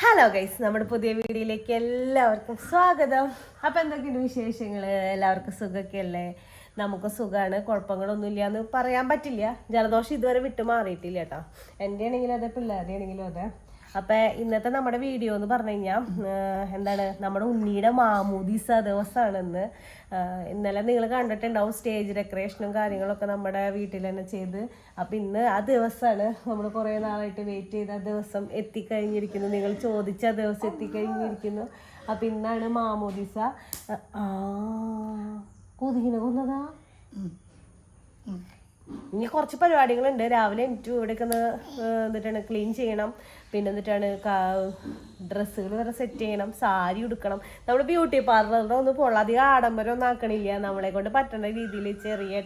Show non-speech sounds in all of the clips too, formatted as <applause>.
Hello guys നമ്മുടെ പുതിയ വീഡിയോയിലേക്ക് എല്ലാവർക്കും സ്വാഗതം. അപ്പം എന്തൊക്കെയുണ്ട് വിശേഷങ്ങൾ എല്ലാവർക്കും സുഖമൊക്കെ അല്ലേ നമുക്ക് സുഖമാണ്. കുഴപ്പങ്ങളൊന്നുമില്ല എന്ന് പറയാൻ പറ്റില്ല. ജലദോഷം ഇതുവരെ വിട്ടു മാറിയിട്ടില്ല കേട്ടോ. എന്റെ ആണെങ്കിലും അതെ പിള്ളേരുടെ ആണെങ്കിലും അതെ. അപ്പം ഇന്നത്തെ നമ്മുടെ വീഡിയോ എന്ന് പറഞ്ഞു കഴിഞ്ഞാൽ എന്താണ് നമ്മുടെ ഉണ്ണിയുടെ മാമൂദീസ ദിവസമാണെന്ന് ഇന്നലെ നിങ്ങൾ കണ്ടിട്ടുണ്ടാവും സ്റ്റേജ് ഡെക്കറേഷനും കാര്യങ്ങളൊക്കെ നമ്മുടെ വീട്ടിൽ തന്നെ ചെയ്ത്. അപ്പം ഇന്ന് ആ ദിവസമാണ് നമ്മൾ കുറേ നാളായിട്ട് വെയിറ്റ് ചെയ്ത ആ ദിവസം എത്തിക്കഴിഞ്ഞിരിക്കുന്നു. നിങ്ങൾ ചോദിച്ച ആ ദിവസം എത്തിക്കഴിഞ്ഞിരിക്കുന്നു. അപ്പം ഇന്നാണ് മാമോദിസ ആ കൊതുകിനെ കൊന്നതാ? ഇനി കുറച്ച് പരിപാടികളുണ്ട്. രാവിലെ എനിക്ക് ഇവിടെ ഒക്കെ എന്നിട്ടാണ് ക്ലീൻ ചെയ്യണം. പിന്നെ എന്നിട്ടാണ് ഡ്രസ്സുകൾ വരെ സെറ്റ് ചെയ്യണം സാരി ഉടുക്കണം. നമ്മൾ ബ്യൂട്ടി പാർലറിൽ ഒന്നും പോകണം അധികം ആഡംബരം ഒന്നും ആക്കണില്ല നമ്മളെ കൊണ്ട് പറ്റുന്ന രീതിയിൽ ചെറിയ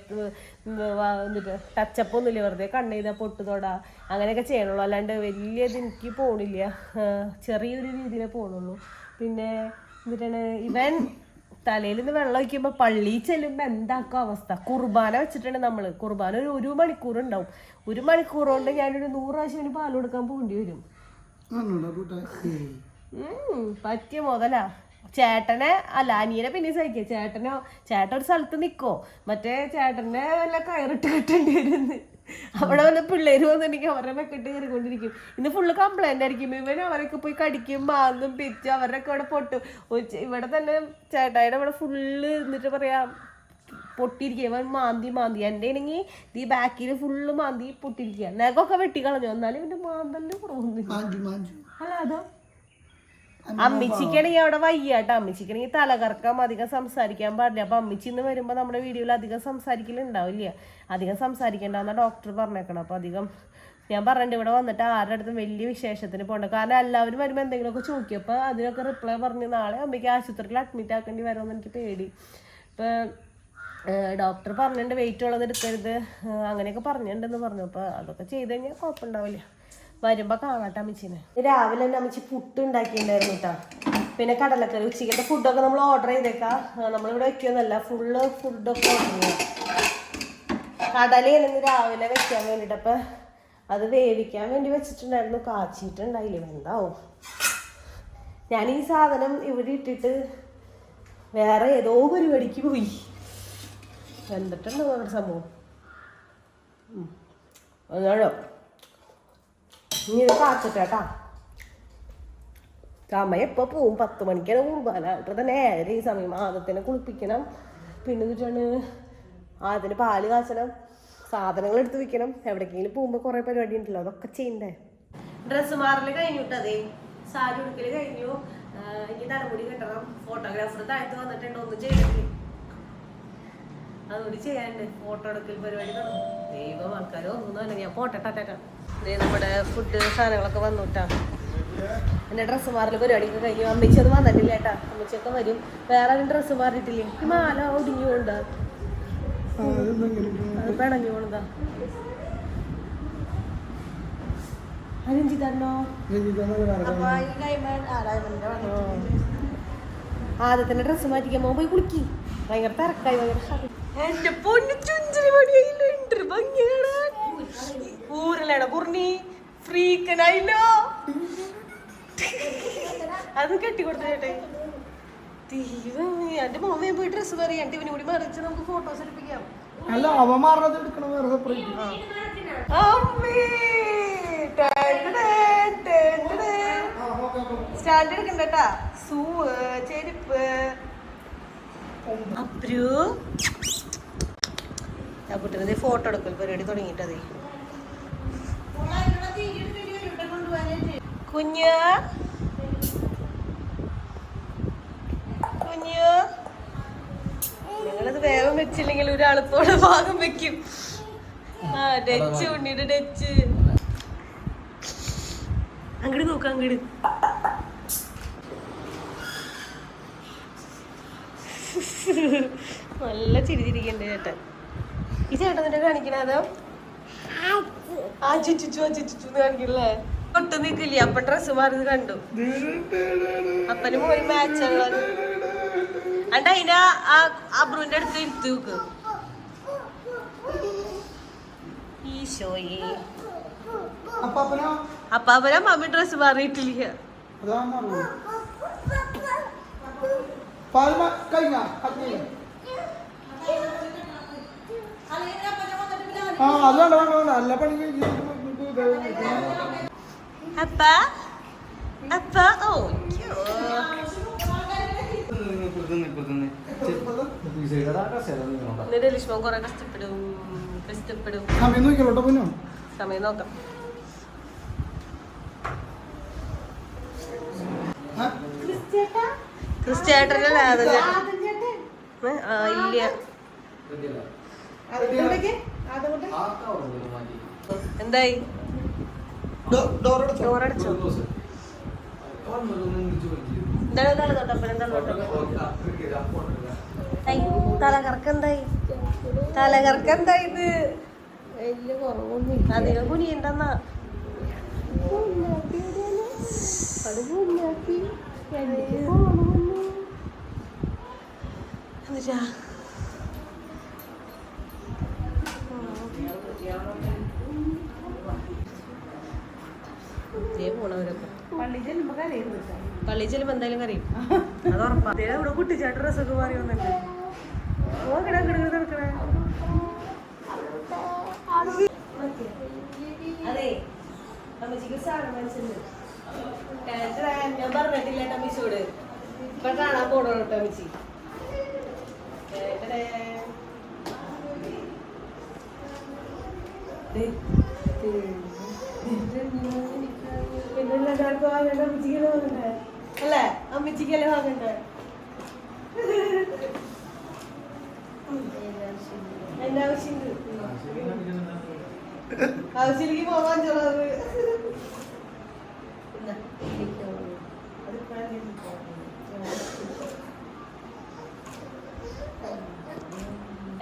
എന്നിട്ട് ടച്ചപ്പ് ഒന്നുമില്ല. വെറുതെ കണ്ണ് ചെയ്താൽ പൊട്ട് തൊട. അങ്ങനെയൊക്കെ ചെയ്യണുള്ളൂ. അല്ലാണ്ട് വലിയത് എനിക്ക് പോണില്ല. ചെറിയൊരു രീതിയിലേ പോണുള്ളൂ. പിന്നെ എന്നിട്ടാണ് ഇവൻ തലയിൽ നിന്ന് വെള്ളം ഒഴിക്കുമ്പോൾ പള്ളിയിൽ ചെല്ലുമ്പോൾ എന്താക്കും അവസ്ഥ? കുർബാന വെച്ചിട്ടുണ്ട് നമ്മൾ കുർബാന ഒരു ഒരു മണിക്കൂർ ഉണ്ടാവും ഒരു മണിക്കൂർ കൊണ്ട് ഞാനൊരു നൂറ് പ്രാവശ്യം പാൽ കൊടുക്കാൻ പോകേണ്ടി വരും. പറ്റിയ മുതലാ. ചേട്ടനെ അല്ല അനിയനെ പിന്നെ സഹിക്കുക ചേട്ടനോ ചേട്ടൻ ഒരു സ്ഥലത്ത് നിക്കോ. മറ്റേ ചേട്ടനെ വല്ല കയറിട്ട് കെട്ടേണ്ടി വരുന്നു. അവിടെ വന്ന പിള്ളേര് വന്നിട്ടുണ്ടെങ്കിൽ അവരെ വെക്കിട്ട് കയറിക്കൊണ്ടിരിക്കും ഇന്ന് ഫുള്ള് കംപ്ലൈന്റ് ആയിരിക്കും. ഇവൻ അവരൊക്കെ പോയി കടിക്കും മാന്തും പിച്ച് അവരൊക്കെ ഇവിടെ പൊട്ടും. ഇവിടെ തന്നെ ചേട്ടായിടെ ഇവിടെ ഫുള്ള് എന്നിട്ട് പറയാം പൊട്ടിയിരിക്കുക ഇവൻ മാന്തി മാന്തി. എന്റെ ആണെങ്കിൽ ഈ ബാക്കിൽ ഫുള്ള് മാന്തി പൊട്ടിയിരിക്കുക നഖമൊക്കെ വെട്ടിക്കളഞ്ഞു. എന്നാലും ഇവന്റെ മാന്തലിന് കുറവൊന്നുമില്ല അല്ല അതോ? അമ്മിച്ചിക്കാണെങ്കിൽ അവിടെ വയ്യാട്ടോ. അമ്മിച്ചിക്കാണെങ്കിൽ തലകറക്കം അധികം സംസാരിക്കാൻ പാടില്ല. അപ്പൊ അമ്മിച്ചി ഇന്ന് വരുമ്പോ നമ്മുടെ വീഡിയോയിൽ അധികം സംസാരിക്കലുണ്ടാവില്ല. അധികം സംസാരിക്കണ്ടെന്ന ഡോക്ടർ പറഞ്ഞേക്കണം. അപ്പൊ അധികം ഞാൻ പറഞ്ഞിട്ട് ഇവിടെ വന്നിട്ട് ആരുടെ അടുത്തും വലിയ വിശേഷത്തിന് പോകണ്ട കാരണം എല്ലാവരും വരുമ്പോൾ എന്തെങ്കിലുമൊക്കെ ചോദിക്കും. അതിനൊക്കെ റിപ്ലൈ പറഞ്ഞ് നാളെ അമ്മയ്ക്ക് ആശുപത്രിയിൽ അഡ്മിറ്റ് ആക്കേണ്ടി വരുമെന്ന് എനിക്ക് പേടി. ഇപ്പൊ ഡോക്ടർ പറഞ്ഞിട്ടുണ്ട് വെയിറ്റ് ഉള്ളത് എടുക്കരുത് അങ്ങനെയൊക്കെ പറഞ്ഞിട്ടുണ്ടെന്ന് പറഞ്ഞു. അപ്പൊ അതൊക്കെ ചെയ്ത് കഴിഞ്ഞാൽ കുഴപ്പമുണ്ടാവില്ല. വരുമ്പോ കാണാട്ടെ അമ്മച്ചിനെ. രാവിലെ തന്നെ അമ്മച്ചി പുട്ട് ഉണ്ടാക്കിയിട്ടുണ്ടായിരുന്നു കേട്ടോ പിന്നെ കടലക്കറി ഉച്ചക്കത്തെ ഫുഡൊക്കെ നമ്മൾ ഓർഡർ ചെയ്തേക്കാം. നമ്മളിവിടെ വെക്കുകയൊന്നുമല്ല ഫുള്ള് ഫുഡൊക്കെ ഓർഡർ ചെയ്യാം. കടലയാണ് ഇന്ന് രാവിലെ വെക്കാൻ വേണ്ടിയിട്ട് അത് വേവിക്കാൻ വേണ്ടി വെച്ചിട്ടുണ്ടായിരുന്നു. കാച്ചിട്ടുണ്ടായില്ല. എന്താവും? ഞാൻ ഈ സാധനം ഇവിടെ ഇട്ടിട്ട് വേറെ ഏതോ പരിപാടിക്ക് പോയി. എന്നിട്ടുണ്ടോ നമ്മുടെ സംഭവം. അതാണോ? ഇത് കാത്തിട്ടാ സമയം എപ്പോൾ പോവും പത്ത് മണിക്കാണ് കുർബാന ഇത്ര തന്നെ ഈ സമയം ആദത്തിനെ കുളിപ്പിക്കണം. പിന്നെ എന്നിട്ടാണ് ആദ്യത്തിന് പാൽ കാച്ചണം. സാധനങ്ങൾ എടുത്ത് വെക്കണം. എവിടേക്കെങ്കിലും പോകുമ്പോൾ കുറേ പരിപാടി ഉണ്ടല്ലോ അതൊക്കെ ചെയ്യണ്ടേ? ഡ്രസ്സ് മാറൽ കഴിഞ്ഞിട്ടതേ സാരി ഉടുക്കൽ കഴിഞ്ഞു. ഇനി തലമുടി കെട്ടണം. ഫോട്ടോഗ്രാഫർ താഴത്ത് വന്നിട്ടുണ്ട്. ഒന്നും ചെയ്തിട്ടില്ല അതുകൂടി ചെയ്യാനുണ്ട്. ഫോട്ടോ എടുക്കൽ പരിപാടി തുടങ്ങും. ദൈവം ആൾക്കാരോ ഒന്നും ഞാൻ പോട്ടെ ടാറ്റാ ദേ നമ്മുടെ ഫുഡ് സാധനങ്ങളൊക്കെ വന്നു കേട്ടാ എന്റെ ഡ്രസ്സ് മാറൽ പരിപാടിയൊക്കെ കഴിഞ്ഞു. അമ്മച്ചി അത് വന്നിട്ടില്ല കേട്ടാ അമ്മച്ചിയൊക്കെ വരും. വേറെ ആരും ഡ്രസ്സ് മാറിയിട്ടില്ലേ? ഈ മാല ഒടിഞ്ഞു കൊണ്ടാ അത് പിണഞ്ഞു കൊണ്ടാ ആദ്യത്തിന്റെ ഡ്രസ്സ് മാറ്റിക്കാൻ പോയി കുളിക്കി. ഭയങ്കര തിരക്കായി ഭയങ്കര എന്റെ പൊന്നു ചുഞ്ചിരി പണിയായില്ലുണ്ട് ഭംഗിയാണ് ഊരലാണ് കുർണി. ഫ്രീക്കനായില്ലോ അത് കെട്ടിക്കൊടുത്തു ചേട്ടേ ദൈവമേ എന്റെ മോമയും പോയി ഡ്രസ്സ് പറയാം ഇവനും കൂടി മറിച്ച് നമുക്ക് ഫോട്ടോസ് എടുപ്പിക്കാം. അല്ല അവ മാറണത് എടുക്കണം? വേറെ സെപ്പറേറ്റ് സ്റ്റാൻഡ് എടുക്കണ്ടട്ടാ സൂ ചെരുപ്പ് അപ്രു. ആ കുട്ടിനെ ഫോട്ടോ എടുക്കൽ പരിപാടി തുടങ്ങിയിട്ടതേ. കുഞ്ഞ്. കുഞ്ഞ്. നിങ്ങളത് വേഗം വെച്ചില്ലെങ്കിൽ ഒരാളിപ്പോടെ ഭാഗം വെക്കും. ആ ഡച്ച് ഉണ്ണിയുടെ ഡച്ച്. അങ്ങോട്ട് നോക്കാം അങ്ങോട്ട് നല്ല ചിരിച്ചിരിക്കണ്ടേ ചേട്ടൻ. ഈ ചേട്ടൻ നിന്നെ കാണിക്കണതോ? ആ ചുച്ചു ആ ചുച്ചു കാണിക്കണല്ലേ? ഒട്ടും നിക്കില്ലേ അപ്പൊ ഡ്രസ് മാറിയത് കണ്ടു. അപ്പന് പോയി മാച്ച് അണ്ട അതിനെ ആ അബ്രുവിന്റെ അടുത്ത് ഇരുത്തി നോക്ക്. ഈശോയെ. അപ്പൊ അവരെ മമ്മി ഡ്രസ് മാറിയിട്ടില്ല. പാൽ കഴിഞ്ഞ ആ അത് വേണ്ട വേണ്ട വേണ്ട എല്ലാ പണി അപ്പ അപ്പ ഓ എന്നിട്ട് ലിഷ്മൻ കുറെ കഷ്ടപ്പെടും കഷ്ടപ്പെടും സമയം നോക്കാം ആ ഇല്ല. എന്തായി? ഡോറടിച്ചോ? എന്താണ് എന്താണ് തൊട്ടപ്പൻ എന്താണ് ഇത് വലിയ കുറവൊന്നും കുനിയുണ്ടെന്നാ. ദേ പോണവരൊക്കെ പള്ളി ചെല്ലുമ്പോ എന്തായാലും കറിയും അത് ഉറപ്പാ. ദേ ഇവിടെ കുട്ടിച്ചാട്ട് ഡ്രസ്സൊക്കെ മാറി വന്നിട്ട്. ഓ കിടാ കിട കിട കിടക്കണേ അതെ അമ്മച്ചിക്ക് സാധനം മനസ്സിലുണ്ട് ഞാൻ പറഞ്ഞിട്ടില്ല അമ്മച്ചോട് ഇപ്പൊ കാണാൻ പോണോട്ടോ അമ്മച്ചി? ടേ, ദേ. പിന്നെ എല്ലാവർക്കും വാങ്ങണ്ട അമ്മച്ചിക്കല്ലേ വാങ്ങണ്ടേ അല്ലേ അമ്മച്ചിക്കല്ലേ വാങ്ങണ്ടേ എന്റെ ആവശ്യമുണ്ട് ആവശ്യമില്ലെങ്കിൽ പോവാൻ ചോളത്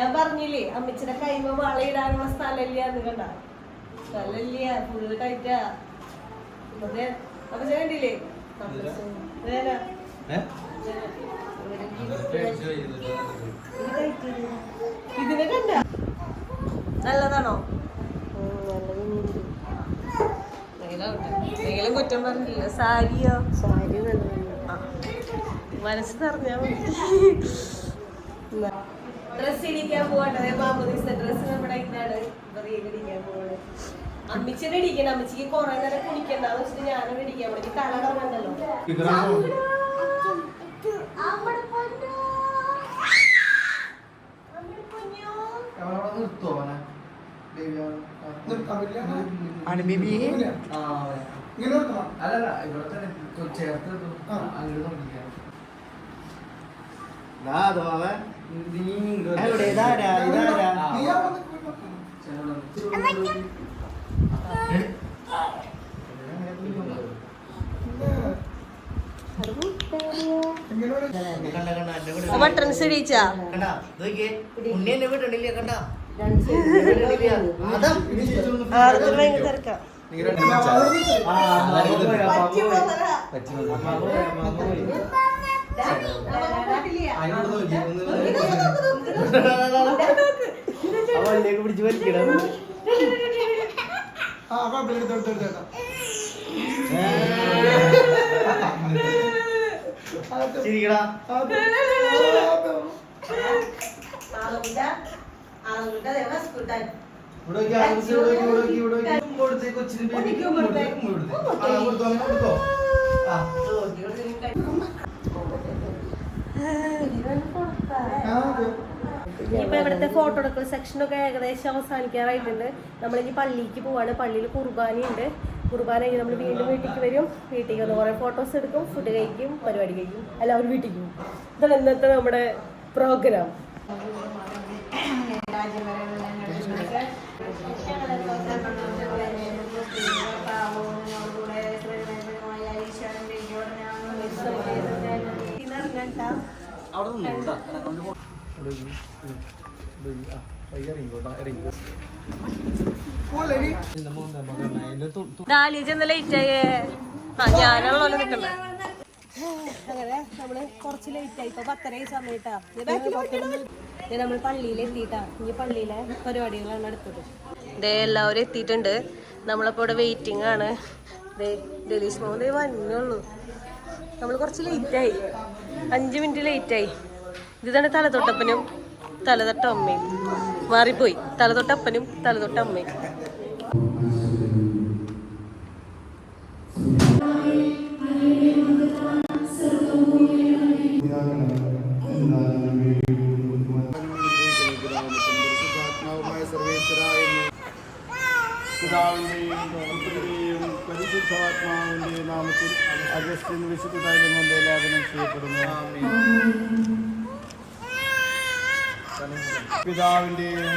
ഞാൻ പറഞ്ഞില്ലേ അമ്മച്ചിനെ കൈമ വളയിടാനുള്ള സ്ഥലമില്ല എന്ന് കണ്ട. സ്ഥലമില്ല ഫുള്ള് ടൈറ്റാ അതെ അപ്പൊ കണ്ടില്ലേ? ഇതിനെ കണ്ട? നല്ലതാണോ? എന്തെങ്കിലും കുറ്റം പറഞ്ഞില്ല സാരിയോ? സാരി മനസ്സ് നിറഞ്ഞാ <laughs> <laughs> ഡ്രസ് ഇടിക്കാൻ പോകട്ടെ ബാബു ദിവസം ഡ്രസ് നമ്മുടെ ഇതാണ് ഇടിക്കാൻ പോവാണ്. അമ്മച്ചിനെ ഇടിക്കണം അമ്മച്ചിക്ക് കുറെ നേരം കുടിക്കണ്ടെന്ന് വെച്ചിട്ട് ഞാനും ഇടിക്കാൻ വേണ്ടി തല കറങ്ങണ്ടല്ലോ. അവിടെ. അവിടെ അല്ലല്ല ഇവിടെ തന്നെ ചേർത്ത് ആ. എവിടെ? ഇതാരാ ഇതാരാ ബട്ടൺസ് ഇടിച്ചാ കണ്ട നോക്കിയേ അവളിലേക്ക് പിടിച്ച് വലിക്കണം. ചിരിക്കടാ. കൊടുത്തേ കൊച്ചിന് കൊടുത്തേ കൊടുത്തേ ഇപ്പൊ ഇവിടുത്തെ ഫോട്ടോ എടുക്കൽ സെക്ഷനൊക്കെ ഏകദേശം അവസാനിക്കാറായിട്ടുണ്ട്. നമ്മളിനി പള്ളിക്ക് പോവാണ്. പള്ളിയിൽ കുർബാനയുണ്ട് കുർബാന കഴിഞ്ഞ് നമ്മൾ വീണ്ടും വീട്ടിലേക്ക് വരും. വീട്ടിലേക്ക് വന്ന് കുറേ ഫോട്ടോസ് എടുക്കും. ഫുഡ് കഴിക്കും. പരിപാടി കഴിക്കും. എല്ലാവരും വീട്ടിലേക്ക് പോകും. ഇതാണ് ഇന്നത്തെ നമ്മുടെ പ്രോഗ്രാം അവിടെ ഞാനാണല്ലോ അങ്ങനെ നമ്മൾ കുറച്ച് ലേറ്റ് ആയി. ഇപ്പൊ പത്തര സമയത്താ. നമ്മൾ പള്ളിയിൽ എത്തിയിട്ടാ. ഇനി പള്ളിയിലെ പരിപാടികളാണ് അടുത്തത്. ദേ എല്ലാവരും എത്തിയിട്ടുണ്ട്. നമ്മളിപ്പോ ഇവിടെ വെയിറ്റിംഗ് ആണ്. ദേ ഡെലീഷ് മോഹൻ ദേ വന്നുള്ളൂ നമ്മൾ കുറച്ച് ലേറ്റായി അഞ്ച് മിനിറ്റ് ലേറ്റായി ഇതാണ് തലതൊട്ടപ്പനും തലതൊട്ട അമ്മയും. മാറിപ്പോയി. തലതൊട്ടപ്പനും തലതൊട്ട അമ്മയും. പരിശുദ്ധാത്മാവിന്റെയും നാമത്തിൽ അഗസ്റ്റിൻ വിശുദ്ധ തൈലം കൊണ്ട് ലേപനം ചെയ്യപ്പെടുന്നു. പിതാവിന്റെയും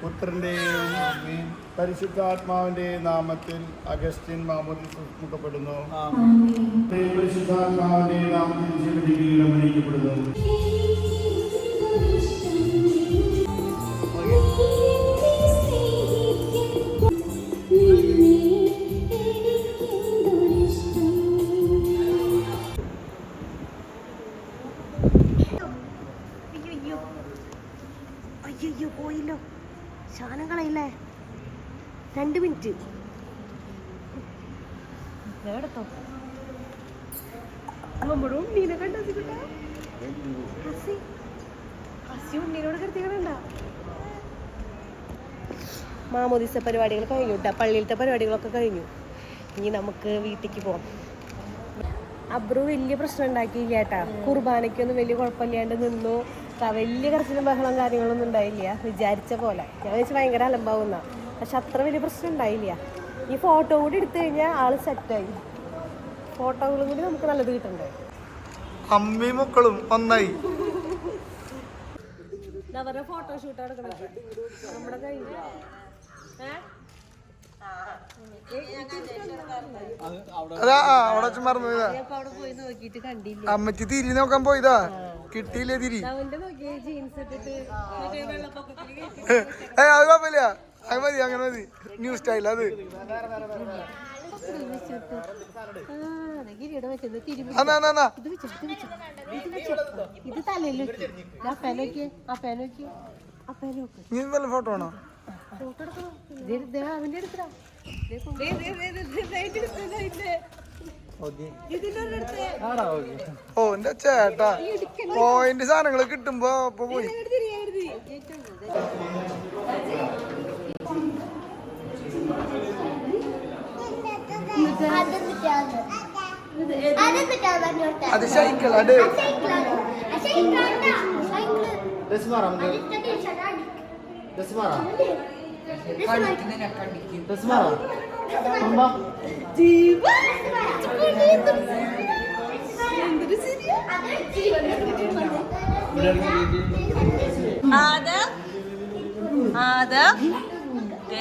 പുത്രന്റെയും പരിശുദ്ധാത്മാവിന്റെയും നാമത്തിൽ അഗസ്റ്റിൻ മാമോദി മുഖപ്പെടുന്നു പരിശുദ്ധാത്മാവിന്റെയും നാമത്തിൽ ശിവജിഗീരം അണിയിക്കപ്പെടുന്നു പോയില്ലോ. ശാനം കളയില്ലേ രണ്ട് മിനിറ്റ്. എവിടത്തോ? നമ്മുടെ ഉണ്ണീനെ കണ്ട ഹസി. ഹസി ഉണ്ണീനോട് മാമോദിസ പരിപാടികൾ കഴിഞ്ഞു കേട്ടോ പള്ളിയിലത്തെ പരിപാടികളൊക്കെ കഴിഞ്ഞു. ഇനി നമുക്ക് വീട്ടിലേക്ക് പോവാം. അബ്രു വലിയ പ്രശ്നം ഉണ്ടാക്കിയില്ല കേട്ടാ കുർബാനയ്ക്കൊന്നും വലിയ കുഴപ്പമില്ലാണ്ട് നിന്നു. വലിയ കരച്ചിലും ബഹളം കാര്യങ്ങളൊന്നും ഉണ്ടായില്ല. വിചാരിച്ച പോലെ. ഞാൻ വെച്ച് ഭയങ്കര അലമ്പാവുന്ന. പക്ഷെ അത്ര വലിയ പ്രശ്നം ഉണ്ടായില്ല. ഈ ഫോട്ടോ കൂടി എടുത്തു കഴിഞ്ഞാൽ ആൾ സെറ്റായി ഫോട്ടോകളും കൂടി നമുക്ക് നല്ലത് കിട്ടണ്ടേ? അമ്മയും മക്കളും ഒന്നായി. അവരുടെ ഫോട്ടോഷൂട്ട് നടക്കണത്. നമ്മുടെ കഴിഞ്ഞു അതാ അവിടെ വെച്ച് മറന്നു പോയതാ. അമ്മച്ചി തിരി നോക്കാൻ പോയതാ. കിട്ടിയില്ലേ തിരി? ഏ അത് കുഴപ്പമില്ല. അത് മതി അങ്ങനെ മതി. ന്യൂ സ്റ്റൈൽ അത്. ഇത് ആ ആ ആ ഫോട്ടോ ആണോ ഫോട്ടോ എടുക്കണം അവന്റെ എടുത്തടാ ഓ എന്റെ ചേട്ടാ. പോയിന്റ് സാധനങ്ങൾ കിട്ടുമ്പോ അപ്പൊ പോയി. അത് സൈക്കിൾ അത്. ആദം ആദം ദേ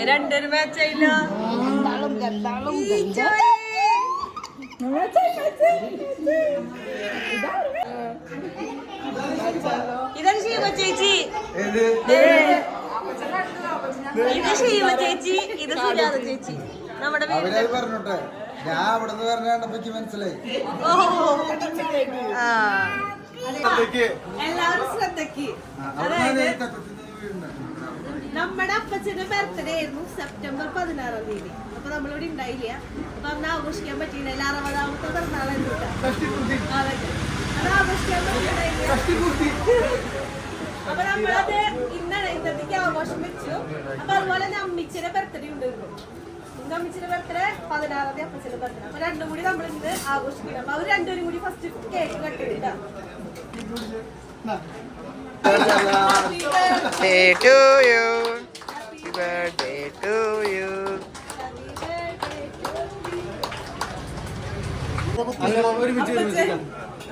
രണ്ടൊരു മാച്ചായില്ല ഇതാണ് ശീമ ചേച്ചി. ഇത് ശീമ ചേച്ചി ഇത് സുജാത ചേച്ചി. നമ്മുടെ വീട് പറഞ്ഞോട്ടെ. ഞാൻ അവിടെ നിന്ന് പറഞ്ഞ കണ്ടപ്പോ മനസ്സിലായി. ആ. എല്ലാവരും ശ്രദ്ധയ്ക്ക്. അതായത് നമ്മുടെ അപ്പച്ചന്റെ ബർത്ത്ഡേ ആയിരുന്നു സെപ്റ്റംബർ പതിനാറാം തീയതി. അപ്പൊ നമ്മളിവിടെ ഉണ്ടായില്ല. അപ്പൊ അന്ന് ആഘോഷിക്കാൻ പറ്റിയില്ല. അറുപതാമത്തെ പിറന്നാളായിരുന്നു കേട്ടോ. അതെ. അത് ആഘോഷിക്കാൻ പറ്റിയില്ല. അപ്പൊ നമ്മളത് ഇന്നത്തേക്ക് ആഘോഷം വെച്ചു. അപ്പൊ അതുപോലെ തന്നെ അമ്മിച്ചിന്റെ ബർത്ത്ഡേ ഉണ്ടായിരുന്നു ഇന്ന്. അമ്മിച്ചിന്റെ ബർത്ത്ഡേ പതിനാറാം തീയതി അപ്പച്ചന്റെ ബർത്ത്ഡേ അപ്പൊ രണ്ടും കൂടി നമ്മൾ ഇന്ന് ആഘോഷിക്കണം. അപ്പൊ അവർ രണ്ടുപേരും കൂടി ഫസ്റ്റ് കേക്ക് കട്ട് ചെയ്തിട്ടാ Birthday to you. Happy birthday to you.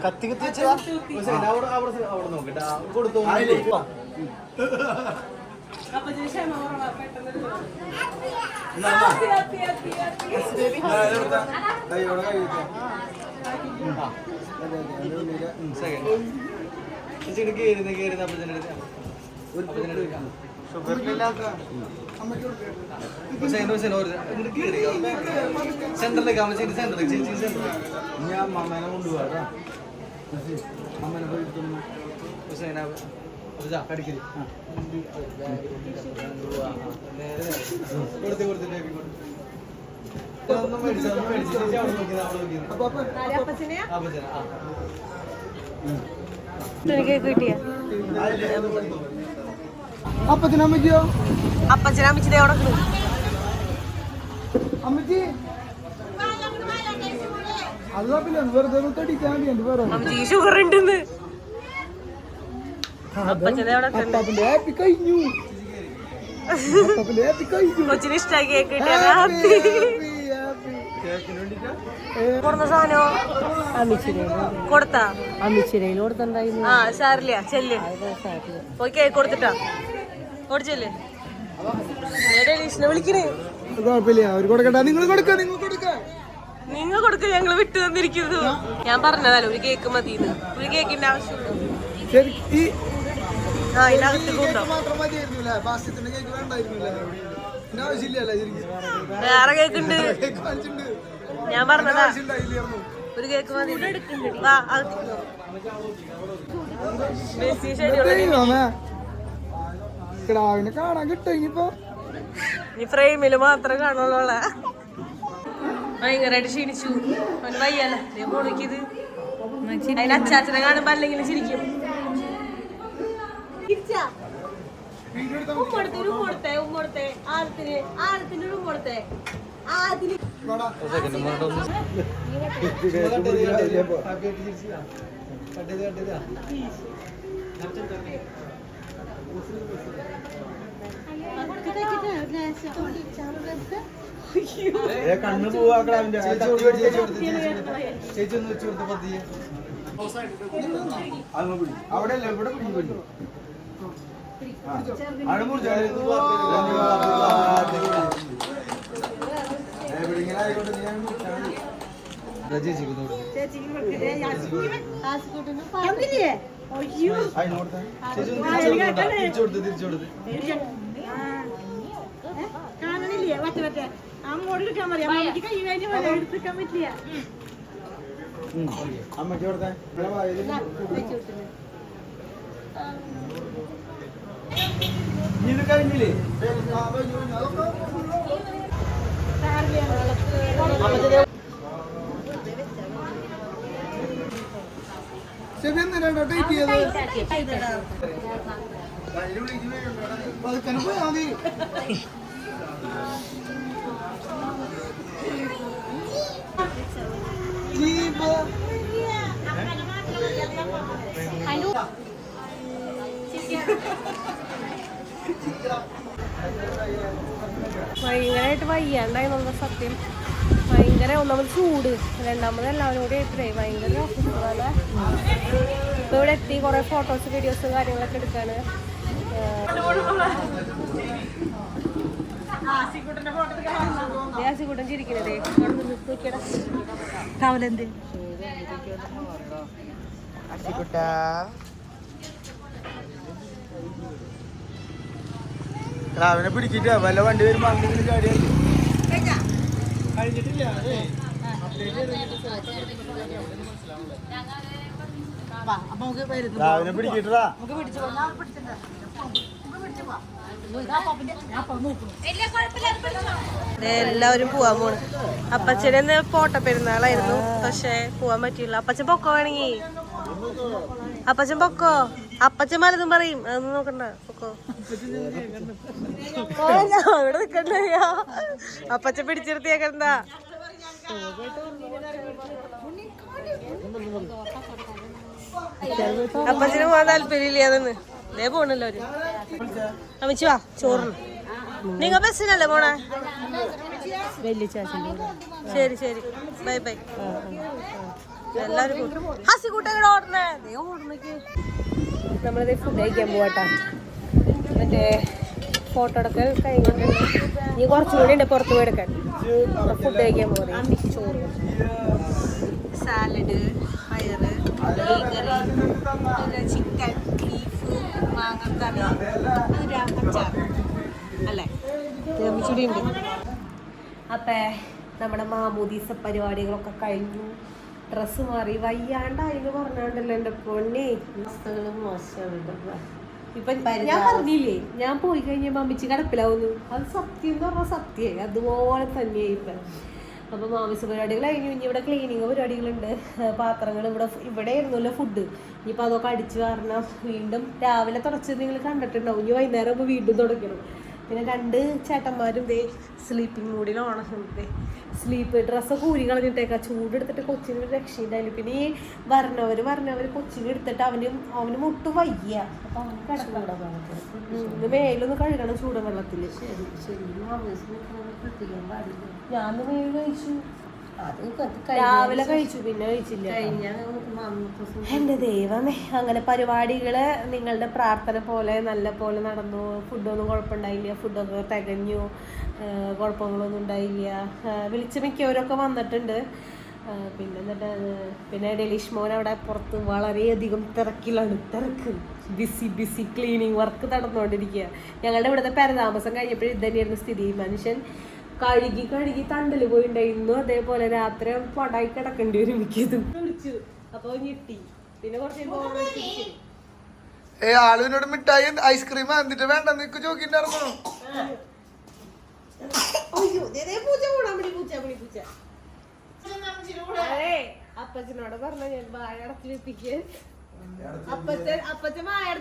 കത്തി കത്തി വെച്ചതാ? പെട്ടെന്ന് സെന്ററിലേക്ക് അമ്മ ചേച്ചി സെന്ററിലേക്ക് ചേച്ചി സെന്ററിലേക്ക് ഞാൻ അമ്മേനെ കൊണ്ടുപോകാം അമ്മേനെ പോയി എടുത്തോണ്ട് മേടിച്ചു ചേച്ചി അവിടെ അമ്മച്ചി? അല്ല പിന്നെ വെറുതെ ഒന്ന് തടിക്കാൻ വേണ്ടി വേറെ? പറയാ ഷുഗർ ഉണ്ടെന്ന് അപ്പച്ചനെ അവിടെ കിട്ടും അപ്പാപ്പന്റെ ഹാപ്പി കഴിഞ്ഞു അപ്പാപ്പന്റെ ഹാപ്പി കഴിഞ്ഞു കൊച്ചിന് ഇഷ്ടമായി കേക്ക് സാധനോ? കൊടുത്താ? അമ്മിച്ചിരയിൽ ആ സാറില്ല ചെല്ല്. പോയി കേക്ക് കൊടുത്തിട്ടാ? ഓടിച്ചല്ലേ വിളിക്കണേ. നിങ്ങൾ കൊടുക്ക ഞങ്ങൾ വിട്ടു തന്നിരിക്കുന്നു. ഞാൻ പറഞ്ഞതല്ല ഒരു കേക്ക് മതി ഒരു കേക്കിന്റെ ആവശ്യമുണ്ടോ കൂട്ടോ വേറെ കേക്ക് ഉണ്ട് ഞാൻ പറഞ്ഞതാ. ഒരു കേക്ക് മതി. വാ ഷെഡ്യൂൾ കിടാവിനെ കാണാൻ കിട്ടും ഇനിയിപ്പോ. ഈ ഫ്രെയിമിൽ മാത്രം കാണുള്ളൂ ഭയങ്കരമായിട്ട് ക്ഷീണിച്ചു. അവന് വയ്യല്ല മോളിക്കിത് അതിന് അച്ചാച്ചനെ കാണുമ്പോ അല്ലെങ്കിൽ ചിരിക്കും ഉമ്മടുത്തെ ആഴത്തിന് ആഴത്തിന് ആദ്യം ചെയ്താ കണ്ണു പോവാ ചേച്ചി ഒന്ന് വെച്ച് കൊടുത്ത പതിയെ. അവിടെ അല്ല ഇവിടെ പിടിക്കും ചേച്ചിക്ക് തിരിച്ചു കൊടുത്ത് തിരിച്ചു കൊടുത്ത് കാണണില്ലേ മറ്റേ മറ്റേ ആ മോഡിലെടുക്കാൻ പറയാം അമ്മയ്ക്ക് കൈ കഴിഞ്ഞ പോലെ എടുക്കാൻ പറ്റില്ല അമ്മയ്ക്ക് കൊടുത്തേ ഇത് കഴിഞ്ഞില്ലേ? ശരി എന്തിനാണ് ടൈറ്റ് ചെയ്തത്. പതുക്കനെ പോയാ മതി. ഭയങ്കരമായിട്ട് വയ്യാണ്ടായി നമ്മുടെ സത്യം. ഭയങ്കര ഒന്നാമത് ചൂട്. രണ്ടാമത് എല്ലാവരും കൂടി ആയിട്ടേ ഭയങ്കര ഇപ്പൊ ഇവിടെ എത്തി. കുറെ ഫോട്ടോസ് വീഡിയോസ് കാര്യങ്ങളൊക്കെ എടുക്കാണ്. യാസിക്കൂട്ടൻ ചിരിക്കണതേ കവലെന്ത്? അവനെ പിടിച്ചിട്ട് വല്ല വണ്ടി വരുമ്പോ അങ്ങനെ ചാടിയല്ലേ വരുന്നു. അവനെ പിടിച്ചിട്ടാ. എല്ലാവരും പോവാൻ പോണ്. അപ്പച്ചനെ പോട്ട പെരുന്നാളായിരുന്നു. പക്ഷെ പോവാൻ പറ്റിയില്ല. അപ്പച്ചൻ പൊക്കോ വേണമെങ്കി അപ്പച്ചൻ പൊക്കോ? അപ്പച്ചൻ പലതും പറയും. അതൊന്നും നോക്കണ്ട. പൊക്കോ. ഇവിടെ നിക്കണ്ട അപ്പച്ചൻ പിടിച്ചിരുത്തിയേക്കണ്ട അപ്പച്ചന് പോകാൻ താല്പര്യമില്ല അതെന്ന്. ഇതേ പോണല്ലോ അവർ. അമ്മച്ചി വാ ചോറിന്. നിങ്ങ ബസ്സിനല്ലേ പോണേ? വലിയ ശരി ശരി. Bye bye. എല്ലാരും ഹസിക്കുട്ടങ്ങടെ ഓടണേ ദേ ഓടണക്ക് നമ്മളിത് ഫുഡ് കഴിക്കാൻ പോവാട്ടാ. മറ്റേ ഫോട്ടോ എടുക്കൽ കഴിഞ്ഞിട്ടുണ്ട് ഇനി കുറച്ചും കൂടി ഉണ്ട് പുറത്ത് പോയി എടുക്കാൻ. ഫുഡ് കഴിക്കാൻ പോകുന്നത് ചോറ്. സാലഡ് പയറ് മീൻകറി പിന്നെ ചിക്കൻ ബീഫ് മാങ്ങക്കറി അച്ചാർ അല്ലേ? ചുടി ഉണ്ട്. അപ്പേ നമ്മുടെ മാമൂദീസ പരിപാടികളൊക്കെ കഴിഞ്ഞു. ഡ്രസ്സ് മാറി. വയ്യാണ്ടായിന്ന് പറഞ്ഞാണ്ടല്ലോ എന്റെ പൊന്നെ. അവസ്ഥകൾ മോശമാണ്. ഇപ്പൊ ഞാൻ പറഞ്ഞില്ലേ ഞാൻ പോയി കഴിഞ്ഞ അമ്മച്ചി കിടപ്പിലാവുന്നു. അത് സത്യം എന്ന് പറഞ്ഞാൽ സത്യമായി അതുപോലെ തന്നെയായി ഇപ്പൊ. അപ്പൊ മാമിസ പരിപാടികൾ കഴിഞ്ഞു. ഇനി ഇവിടെ ക്ലീനിങ് പരിപാടികളുണ്ട്. പാത്രങ്ങൾ ഇവിടെ ഇവിടെ ആയിരുന്നല്ലോ ഫുഡ് ഇനിയിപ്പോൾ അതൊക്കെ അടിച്ചു കാരണം വീണ്ടും രാവിലെ തുടച്ചത് നിങ്ങൾ കണ്ടിട്ടുണ്ടാവും. ഇനി വൈകുന്നേരം ആകുമ്പോൾ വീണ്ടും തുടയ്ക്കണം പിന്നെ രണ്ട് ചേട്ടന്മാരും ദേ സ്ലീപ്പിംഗ് മൂഡിലാണ് ദേ സ്ലീപ്പ് ഡ്രസ്സ് കൂരി കളഞ്ഞിട്ടേക്കാ. ചൂടെടുത്തിട്ട് കൊച്ചിന് ഒരു രക്ഷയുണ്ടായില്ല പിന്നെ ഈ വരണവർ വരണവർ കൊച്ചിന് എടുത്തിട്ട് അവന് അവന് മുട്ട് വയ്യ. അപ്പൊ അവന് കിടക്കണം. മേലൊന്ന് കഴുകണം ചൂടൻ വെള്ളത്തിൽ ശരി. ഞാൻ മേൽ കഴിച്ചു. രാവിലെ കഴിച്ചു പിന്നെ കഴിച്ചില്ല എന്റെ ദൈവമേ അങ്ങനെ പരിപാടികൾ നിങ്ങളുടെ പ്രാർത്ഥന പോലെ നല്ല പോലെ നടന്നു. ഫുഡൊന്നും കുഴപ്പമുണ്ടായില്ല. ഫുഡൊക്കെ തികഞ്ഞു. കുഴപ്പങ്ങളൊന്നും ഉണ്ടായില്ല. വിളിച്ച് മിക്കവരൊക്കെ വന്നിട്ടുണ്ട്. പിന്നെ എന്നിട്ട് പിന്നെ ഡെലീഷ് മോൻ അവിടെ പുറത്ത് വളരെയധികം തിരക്കിലാണ്. തിരക്ക്. ബിസി ബിസി ക്ലീനിങ് വർക്ക് നടന്നുകൊണ്ടിരിക്കുക ഞങ്ങളുടെ ഇവിടുത്തെ പരതാമസം കഴിഞ്ഞപ്പോഴും ഇത് തന്നെയായിരുന്നു സ്ഥിതി. മനുഷ്യൻ കഴുകി കഴുകി തണ്ടൽ പോയിണ്ടായിരുന്നു അതേപോലെ രാത്രി പടായി കിടക്കേണ്ടി വരും മിക്കതും. വിളിച്ചു അപ്പൊ ഞെട്ടി. പിന്നെ കുറച്ച് ഏ ആളുവിനോട് മിഠായി ഐസ്ക്രീം എന്നിട്ട് വേണ്ട നിക്ക് ചോക്കിണ്ടായിരുന്നു അപ്പച്ചനോട് പറഞ്ഞ ഞാൻ വായ അടച്ചു വെപ്പിക്കാൻ.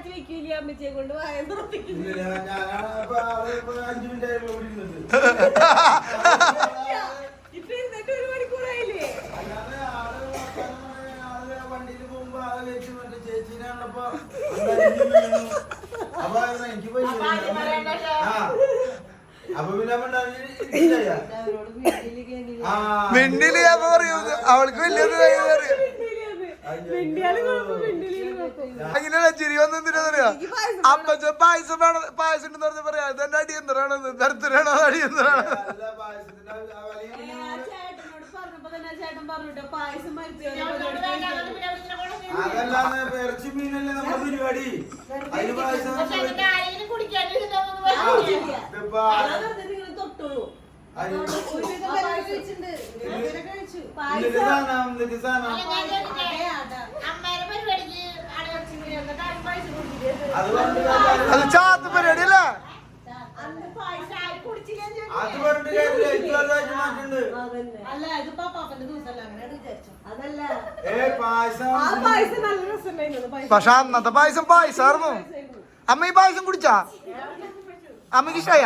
വെക്കൂലേ അമ്മച്ചിയെ കൊണ്ട് വായ ഇപ്പൊ <laughs> ഒരു മണിക്കൂറായില്ലേ? വണ്ടിയിൽ പോകുമ്പോ ആളെ വെച്ച് മറ്റേ ചേച്ചീനെ കണ്ടപ്പോ അപ്പൊ എനിക്ക് പോയി അപ്പൊ പറയൂ. അവൾക്ക് വലിയ അറിയാം. അങ്ങനെയല്ല ചിരി വന്നെന്തിനാ പറയാ? അപ്പച്ച പായസം വേണം. പായസം ഉണ്ടെന്ന് പറഞ്ഞ പറയാ ഇതെന്റെ അടിയന്തരാണ് തരത്തിലാണോ അടിയന്തരാണ്. ഇറച്ചി മീനല്ലേ നമ്മുടെ പരിപാടി. അതിന് പായസം ആ, അത് ചാത്ത് പരിപാടി അല്ലേ പക്ഷെ അന്നത്തെ പായസം പായസായിരുന്നു അമ്മ ഈ പായസം കുടിച്ചാ? അമ്മയ്ക്ക് ഇഷ്ടായ?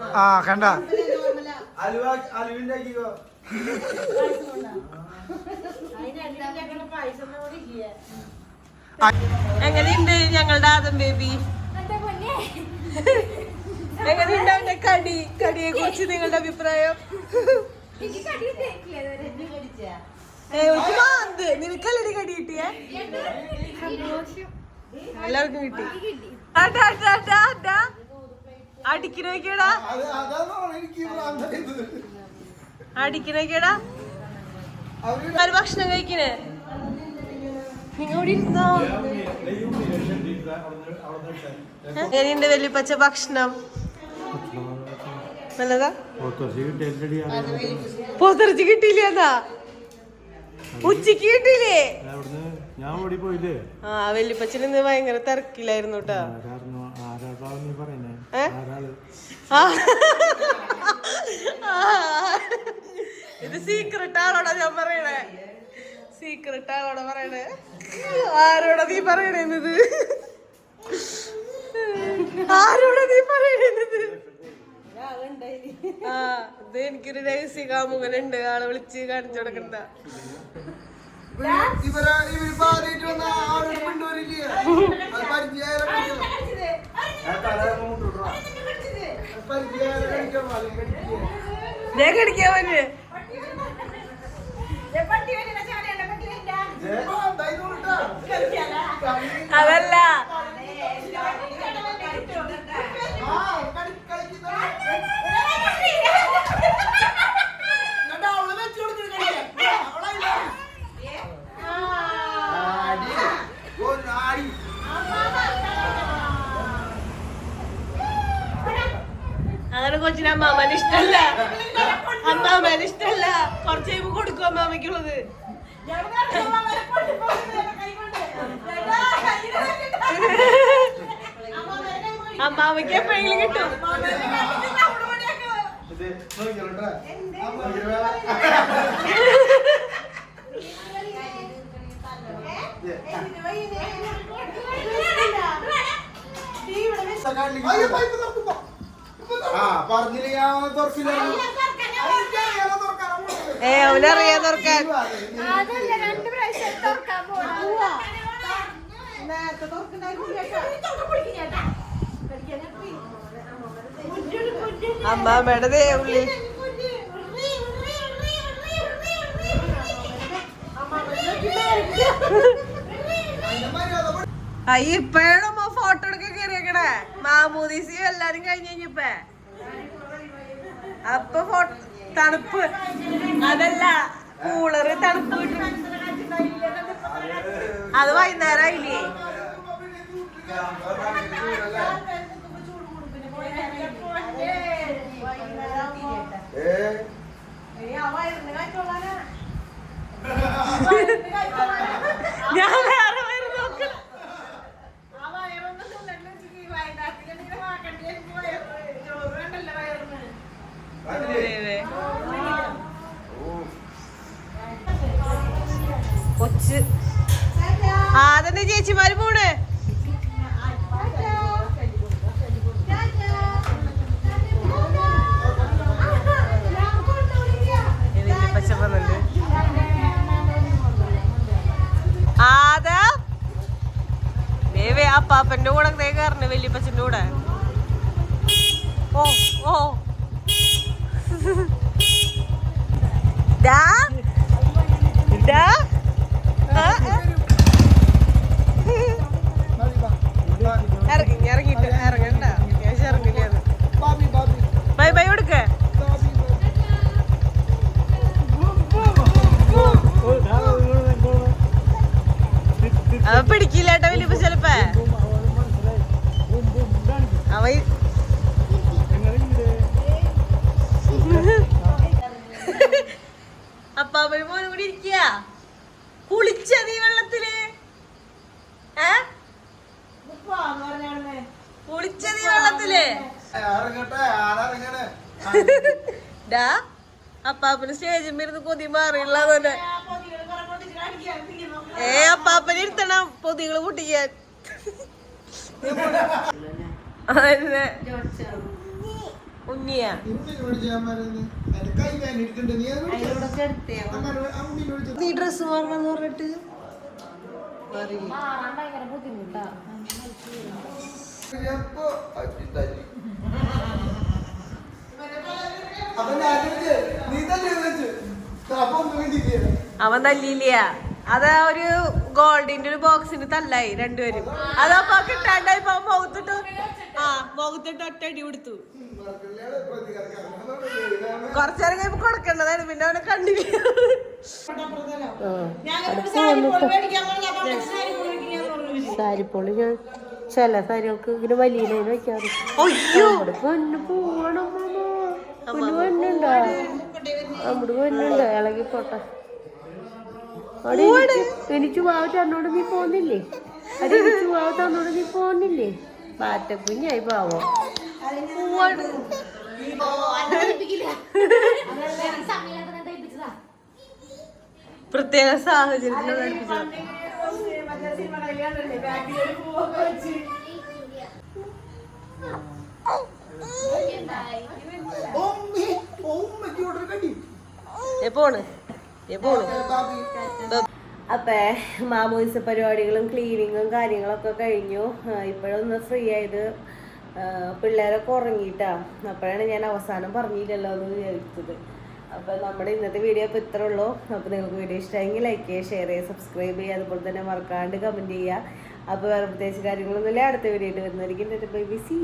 ആ കണ്ട. എങ്ങനെയുണ്ട് ഞങ്ങളുടെ ആദം ബേബി? എങ്ങനെയുണ്ട് അവന്റെ കടി? കടിയെ കുറിച്ച് നിങ്ങളുടെ അഭിപ്രായം. നിനക്കല്ലടി കടി കിട്ടിയേ? എല്ലാവർക്കും കിട്ടി. അടിക്കണോക്കേടാ. അടിക്കണോക്കേടാ. ആര് ഭക്ഷണം കഴിക്കണേ? എങ്ങനെയുണ്ട് വലിയപ്പച്ച ഭക്ഷണം. നല്ലതാ? പോത്തിറച്ചി കിട്ടിയില്ലേന്നാ ഉച്ചയ്ക്ക് കിട്ടിയില്ലേ? ഞാൻ ഓടി പോയില്ലേ? ആ വല്യപ്പച്ചൻ ഇന്ന് ഭയങ്കര തിരക്കിലായിരുന്നു കേട്ടാ. ഇത് സീക്രട്ട് ആണോടാ ഞാൻ പറയണേ? സീക്രട്ട് ആണോടാ പറയണേ? ആരോടാ നീ പറയണേന്നത്? ആരോടാ നീ പറയണേന്നത്? ആ ഇത് എനിക്കൊരു രഹസ്യ കാമുകനുണ്ട് ആളെ വിളിച്ച് കാണിച്ചു കൊടുക്കണ്ട. ഇവരെ ഇവർ ഭാര്യയായിട്ട് വന്ന ആളോട് കൊണ്ടുവരില്ലേ? <laughs> അത് പരിചയം കടിക്കാൻ പറ്റേ അതല്ല. അങ്ങനെ കൊച്ചിന് അമ്മാമന് ഇഷ്ടല്ല. അമ്മാമന് ഇഷ്ടല്ല. കുറച്ച് കഴിയുമ്പോ കൊടുക്കും അമ്മാമയ്ക്കുള്ളത് അമ്മാമയ്ക്ക് എപ്പോഴെങ്കിലും കിട്ടും. ആ പറഞ്ഞില്ല ഞാൻ തുറക്കില്ല? ഏ അവനറിയാൻ തുറക്കാൻ. അമ്മാമ്മയുടെ ദേ ഉള്ളി. അയ്യ ഇപ്പഴാണ് അമ്മ ഫോട്ടോ എടുക്കാൻ കയറിയേക്കണേ മാമൂദീസിയും എല്ലാരും കഴിഞ്ഞു കഴിഞ്ഞപ്പേ അപ്പൊ തണുപ്പ്. അതല്ല കൂളറ് തണുപ്പ് കിട്ടും. അത് വൈകുന്നേരായില്ലേ? ഞാൻ കൊച്ച്. ആദ്യം ചേച്ചിമാര് പോണ്? പച്ചപ്പന്നുണ്ട് ആദാ കൂടെ ദേ വലിയപ്പച്ചന്റെ കൂടെ. ഓ ഓ. Да? ആ. ഇറങ്ങി ഇറങ്ങിട്ട് ഇറങ്ങണ്ട. ഞാൻ ഇറങ്ങില്ല ബൈ ബൈ കൊടുക്ക. അവ പിടിക്കില്ല കേട്ടോ വലിയ ചെലപ്പോ അവ അപ്പാപ്പനും മോനും കൂടി ഇരിക്കുക കുളിച്ച നീ വെള്ളത്തിൽ? ഏ? കുളിച്ച നീ വെള്ളത്തിൽ? ഡാ അപ്പാപ്പന് സ്റ്റേജിൽ ഇരുന്ന് കൊതി മാറിയുള്ളതന്നെ ഏ അപ്പാപ്പനെ ഇരുത്തണം. പൊതികൾ പൊട്ടിക്കാൻ. ഉണ്ണിയാ. നീ ഡ്രസ് മാറണമെന്ന് പറഞ്ഞിട്ട്? അവൻ തല്ലിയില്ല. അത് ഒരു ഗോൾഡിന്റെ ഒരു ബോക്സിന് തല്ലായി രണ്ടുപേരും. അതപ്പോ കിട്ടാണ്ടായി മൗത്തിട്ട് മുഖത്തിട്ട് ആ മുഖത്തിട്ട് ഒറ്റ അടി കൊടുത്തു. കുറച്ചേരം കഴിയുമ്പോ കൊടുക്കേണ്ടതാണ് പിന്നെ അവനെ കണ്ടില്ല. സാരിപ്പൊളി ഞാൻ ചില സാരികൾക്ക് ഇങ്ങനെ വലിയ ലൈൻ വെക്കാറ് പോവണം പൊന്നു പൊന്നുണ്ടോ നമ്മുടെ പൊന്നുണ്ടോ ഇളകി പോട്ടെ. എനിക്ക് വാവ് തന്നോട് നീ പോന്നില്ലേ? അവിടെ എനിക്ക് വാവ് തന്നോട് നീ പോന്നില്ലേ? പാറ്റക്കുഞ്ഞായി പാവോ. പൂവാണ്. പ്രത്യേക സാഹചര്യത്തിലാണ് അപ്പെ ഓമ്മി, ഓമ്മയ്ക്ക് ഇവിടെ ഒരു കടി. ഏ പോണ് ഏ പോണ് ബാബി. അപ്പേ മാമോദിസ പരിപാടികളും ക്ലീനിങ്ങും കാര്യങ്ങളൊക്കെ കഴിഞ്ഞു ഇപ്പോഴൊന്ന് ഫ്രീ ആയത് പിള്ളേരൊക്കെ ഉറങ്ങിയിട്ടാ. അപ്പോഴാണ് ഞാൻ അവസാനം പറഞ്ഞില്ലല്ലോ എന്ന് വിചാരിച്ചത്. അപ്പോൾ നമ്മുടെ ഇന്നത്തെ വീഡിയോ അപ്പോൾ ഇത്ര ഉള്ളൂ. അപ്പോൾ നിങ്ങൾക്ക് വീഡിയോ ഇഷ്ടമെങ്കിൽ ലൈക്ക് ചെയ്യുക ഷെയർ ചെയ്യുക സബ്സ്ക്രൈബ് ചെയ്യുക. അതുപോലെ തന്നെ മറക്കാണ്ട് കമന്റ് ചെയ്യുക. അപ്പോൾ വേറെ പ്രത്യേകിച്ച് കാര്യങ്ങളൊന്നുമില്ല. അടുത്ത വീഡിയോ ആയിട്ട് വരുന്നതായിരിക്കും. By B C